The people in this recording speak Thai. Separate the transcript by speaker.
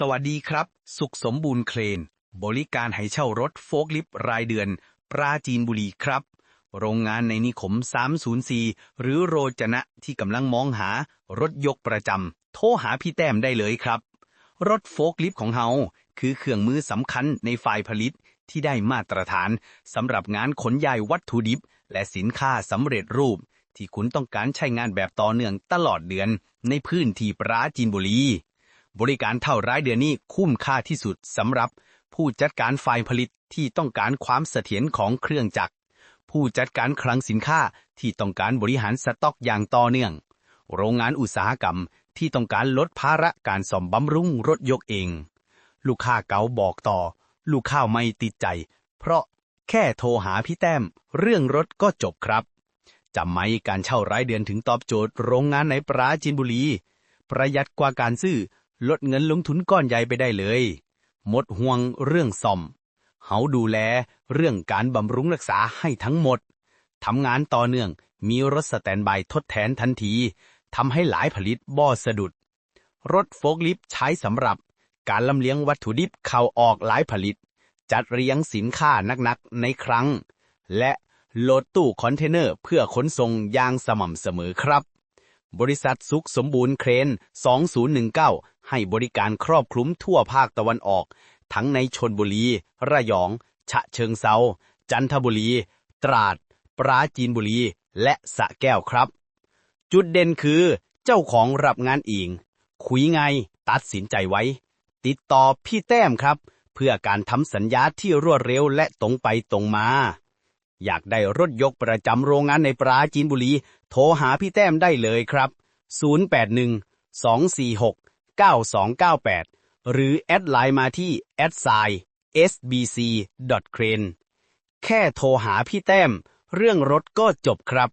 Speaker 1: สวัสดีครับ สุขสมบูรณ์เคลนบริการให้เช่ารถโฟล์คลิฟต์รายเดือน ปราจีนบุรีครับ โรงงานในนิคม 304 หรือโรจนะที่กำลังมองหารถยกประจำโทรหาพี่แต้มได้เลยครับ รถโฟล์คลิฟต์ของเฮาคือเครื่องมือสำคัญในฝ่ายผลิตที่ได้มาตรฐานสำหรับงานขนย้ายวัตถุดิบ และสินค้าสำเร็จรูป ที่คุณต้องการใช้งานแบบต่อเนื่องตลอดเดือนในพื้นที่ปราจีนบุรี บริการเท่ารายเดือนนี้คุ้มค่าที่สุดสำหรับผู้จัดการฝ่ายผลิตที่ต้องการความเสถียรของเครื่องจักร ผู้จัดการคลังสินค้าที่ต้องการบริหารสต็อกอย่างต่อเนื่อง โรงงานอุตสาหกรรมที่ต้องการลดภาระการซ่อมบำรุงรถยกเอง ลูกค้าเก่าบอกต่อ ลูกค้าไม่ติดใจ เพราะแค่โทรหาพี่แต้ม เรื่องรถก็จบครับจำไหมการเช่ารายเดือนถึงตอบโจทย์โรงงานในปราจีนบุรี ประหยัดกว่าการซื้อ ลดเงินลงทุนก้อนใหญ่ไปได้เลย หมดห่วงเรื่องซ่อม เฮาดูแลเรื่องการบำรุงรักษาให้ทั้งหมด ทำงานต่อเนื่อง มีรถสแตนบายทดแทนทันที ทำให้หลายผลิตบ่อสะดุด รถโฟล์คลิฟต์ใช้สำหรับการลำเลียงวัตถุดิบเข้าออกหลายผลิต จัดเรียงสินค้านักๆในครั้ง และโหลดตู้คอนเทนเนอร์เพื่อขนส่งอย่างสม่ำเสมอครับ บริษัทสุขสมบูรณ์เครน 2019 ให้บริการครอบคลุมทั่วภาคตะวันออก ทั้งในชนบุรี ระยอง ฉะเชิงเซา จันทบุรี ตราด ปราจีนบุรี และสะแก้วครับ จุดเด่นคือ เจ้าของรับงานเองคุยไง ตัดสินใจไว้ ติดต่อพี่แต้มครับ เพื่อการทำสัญญาที่รวดเร็วและตรงไปตรงมา อยากได้รถยกประจำโรงงานในปราจีนบุรี โทรหาพี่แต้มได้เลยครับ 081 246 9298 หรือแอดไลน์มาที่ a d s i sbc crane แค่โทรหาพี่แต้ม เรื่องรถก็จบครับ